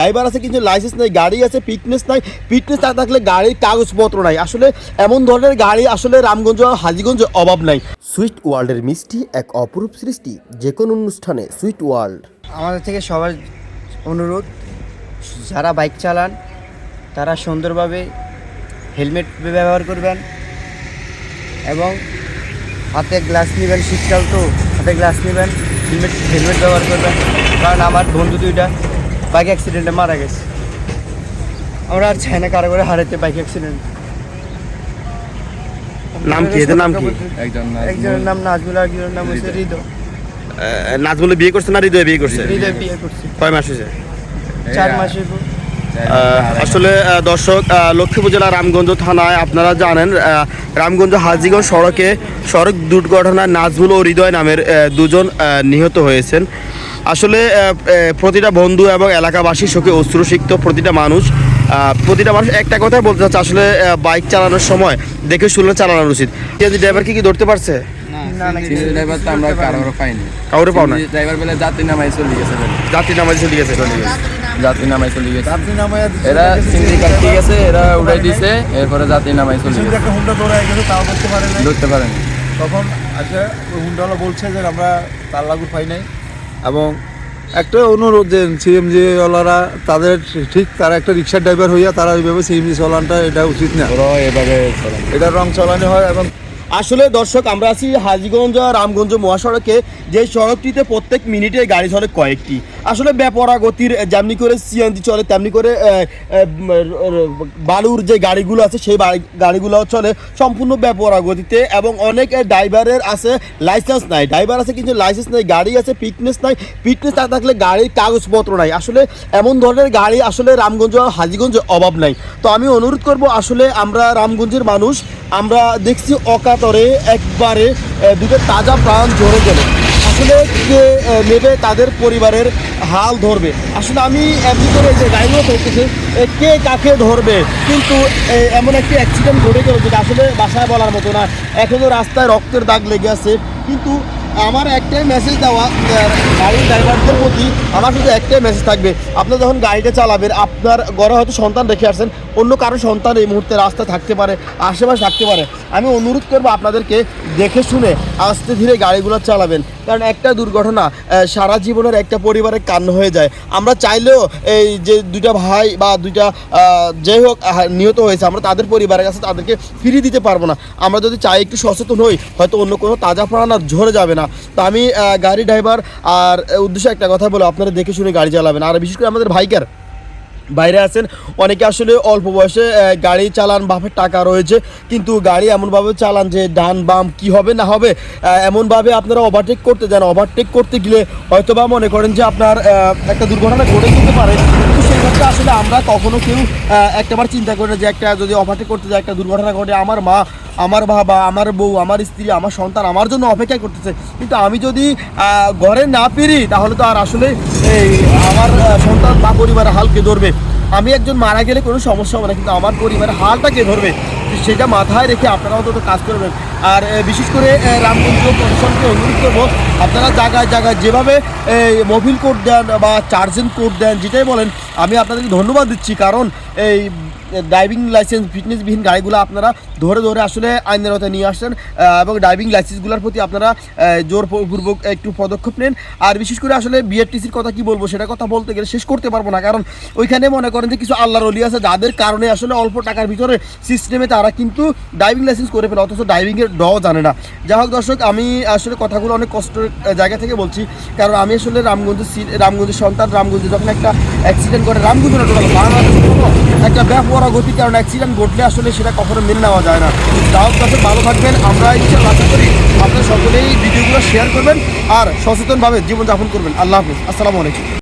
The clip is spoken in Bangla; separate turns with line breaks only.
ড্রাইভার আছে কিন্তু লাইসেন্স নাই গাড়ি আছে ফিটনেস নাই। ফিটনেস না থাকলে গাড়ির কাগজপত্র নাই। আসলে এমন ধরনের গাড়ি আসলে রামগঞ্জ আর হাজিগঞ্জ অভাব নাই। সুইট ওয়ার্ল্ডের মিষ্টি এক অপরূপ সৃষ্টি যে কোনো অনুষ্ঠানে সুইট ওয়ার্ল্ড।
আমাদের থেকে সবার অনুরোধ যারা বাইক চালান তারা সুন্দরভাবে হেলমেট ব্যবহার করবেন এবং হাতে গ্লাস নেবেন শীতকাল তো হাতে গ্লাস নেবেন হেলমেট হেলমেট ব্যবহার করবেন। কারণ আমার বন্ধু দুইটা বাইক অ্যাক্সিডেন্টে মারা গেছে। আমরা আর চাই না কারও করে হারাতে বাইক অ্যাক্সিডেন্ট
নাম কি? এদের নাম কি?
একজন
একজনের নাম নাজমুল আর একজনের নাম হচ্ছে হৃদয়।
নাজবুলে বিয়ে করছে না হৃদয়ে বিয়ে করছে?
হৃদয় বিয়ে করছে।
কয় মাস হয়েছে?
চার
আহ, আসলে দর্শক লক্ষ্মীপুর রামগঞ্জ থানায় আপনারা জানেন আহ, রামগঞ্জ হাজিগঞ্জ সড়কে সড়ক দুর্ঘটনায় নাজমুল ও হৃদয় নামের দুজন নিহত হয়েছেন। আসলে প্রতিটা বন্ধু এবং এলাকাবাসী শোকে অশ্রুসিক্ত প্রতিটা মানুষ। প্রতিটা মানুষ একটা কথাই বলতে চাচ্ছে আসলে বাইক চালানোর সময় দেখে শুনে চালানো উচিত। ড্রাইভার কি কি ধরতে পারছে?
না না
ড্রাইভার তো আমরা কারোর পাইনি।
কাউরে পাও না
ড্রাইভার বেলা যাত্রী নামাই চলে গেছে
যাত্রী নামাজ চলে গেছে।
যাত্রী নামাই চলে গেছে। এরা ঠিক আছে এরা উড়াই দিছে এরপরে যাত্রী নামাই চলে গেছে।
একটা হুন্ডা দৌড়ায় গেছে তাও করতে পারে নাই।
ধরতে পারেনি
তখন আচ্ছা হুন্ডাওয়ালা বলছে যে আমরা তার লাগু পাই নাই এবং একটা অনুরোধ যে সিএমজি ওয়ালারা তাদের ঠিক তারা একটা রিক্সার ড্রাইভার হইয়া তারা ওইভাবে সিএমজি চলানটা এটা উচিত না।
ওরা এভাবে চলে
এটা রং চালানো হয় এবং
আসলে দর্শক আমরা আছি হাজিগঞ্জ আর রামগঞ্জ মহাসড়কে। যে সড়কটিতে প্রত্যেক মিনিটে গাড়ি চলে কয়েকটি। আসলে বেপরা গতির যেমনি করে সিএনজি চলে, তেমনি করে বালুর যে গাড়িগুলো আছে, সেই গাড়িগুলো চলে সম্পূর্ণ বেপরা গতিতে এবং অনেক ড্রাইভারের আছে লাইসেন্স নাই। ড্রাইভার আছে কিন্তু লাইসেন্স নাই, গাড়ি আছে, ফিটনেস নাই। ফিটনেস না থাকলে গাড়ির কাগজপত্র নাই। আসলে এমন ধরনের গাড়ি আসলে রামগঞ্জ হাজিগঞ্জ অভাব নাই। তো আমি অনুরোধ করব, আসলে আমরা রামগঞ্জের মানুষ, আমরা দেখছি অকাতরে একবারে দুটো তাজা প্রাণ ঝরে গেল। আসলে আহ, নেবে তাদের পরিবারের হাল ধরবে। আসলে আমি এমনি করে যে গাড়িগুলো এ, কে কাকে ধরবে? কিন্তু এমন একটি অ্যাক্সিডেন্ট ঘটে গেল যেটা আসলে বাসায় বলার মতো না। এখনও রাস্তায় রক্তের দাগ লেগে আছে। কিন্তু আমার একটাই মেসেজ দেওয়া গাড়ির ড্রাইভারদের প্রতি আমার শুধু একটাই মেসেজ থাকবে। আপনি যখন গাড়িটা চালাবেন, আপনার ঘরে হয়তো সন্তান রেখে আসছেন অন্য কারও সন্তান এই মুহূর্তে রাস্তায় থাকতে পারে, আশেপাশে থাকতে পারে। আমি অনুরোধ করব আপনাদেরকে দেখে শুনে আস্তে ধীরে গাড়িগুলো চালাবেন। কারণ একটা দুর্ঘটনা সারা জীবনের একটা পরিবারের কান্ন হয়ে যায়। আমরা চাইলেও এই যে দুইটা ভাই বা দুইটা যাই হোক নিহত হয়েছে, আমরা তাদের পরিবারের কাছে তাদেরকে ফিরিয়ে দিতে পারব না। আমরা যদি চাই একটু সচেতন হই, হয়তো অন্য কোনো তাজা প্রাণ আর ঝরে যাবে না। তো আমি গাড়ি ড্রাইভার আর উদ্দেশ্যে একটা কথা বলো আপনারা দেখে শুনে গাড়ি চালাবেন। আর বিশেষ করে আমাদের ভাইকার বাইরে আছেন, অনেকে আসলে অল্প বয়সে গাড়ি চালান, বাপের টাকা রয়েছে, কিন্তু গাড়ি এমনভাবে চালান যে ডান বাম কি হবে না হবে এমনভাবে আপনারা ওভারটেক করতে দেন। ওভারটেক করতে গেলে হয়তো বা মনে করেন যে আপনার একটা দুর্ঘটনা ঘটে যেতে পারে। কিন্তু সেই ক্ষেত্রে আসলে আমরা কখনো কেউ একটাবার চিন্তা করি না যে একটা যদি ওভারটেক করতে যায়, একটা দুর্ঘটনা ঘটে, আমার মা আমার বাবা, আমার বউ, আমার স্ত্রী, আমার সন্তান আমার জন্য অপেক্ষা করতেছে। কিন্তু আমি যদি ঘরে না ফিরি, তাহলে তো আর আসলে এই আমার সন্তান বা পরিবারের হালকে ধরবে? আমি একজন মারা গেলে কোনো সমস্যা হবে না, কিন্তু আমার পরিবারের হালটা কে ধরবে? সেটা মাথায় রেখে আপনারা অন্তত কাজ করবেন আর বিশেষ করে রামগঞ্জ প্রশাসনকে অনুরোধ করব, আপনারা জায়গায় জায়গায় যেভাবে এই মোবিল কোড দেন বা চার্জিং কোড দেন, যেটাই বলেন, আমি আপনাদেরকে ধন্যবাদ দিচ্ছি। কারণ, এই ড্রাইভিং লাইসেন্স ফিটনেসবিহীন গাড়িগুলো আপনারা ধরে ধরে আসলে আইনের আওতায় নিয়ে আসছেন এবং ড্রাইভিং লাইসেন্সগুলোর প্রতি আপনারা জোরপূর্বক একটু পদক্ষেপ নেন। আর বিশেষ করে আসলে বিআরটিসির কথা কি বলব, সেটা কথা বলতে গেলে শেষ করতে পারব না, কারণ ওইখানে মনে করেন যে কিছু আল্লাহর অলি আছে, যাদের কারণে আসলে অল্প টাকার ভিতরে সিস্টেমে তারা কিন্তু ড্রাইভিং লাইসেন্স করে ফেলে, অথচ ড্রাইভিংয়ের ড জানে না। যাই হোক দর্শক, আমি আসলে কথাগুলো অনেক কষ্টের জায়গা থেকে বলছি, কারণ আমি আসলে রামগঞ্জের রামগঞ্জের সন্তান, রামগঞ্জে যখন একটা অ্যাক্সিডেন্ট করে রামগঞ্জ একটা ব্যাপক গতি, কারণ অ্যাক্সিডেন্ট ঘটলে আসলে সেটা কখনো মেনে নেওয়া যায় না। গ্রাহক কাছে ভালো থাকবেন, আমরা এই বিষয়ে আশা করি। আপনারা সকলেই ভিডিওগুলো শেয়ার করবেন আর সচেতনভাবে জীবনযাপন করবেন। আল্লাহ হাফিজ। আসসালামু আলাইকুম।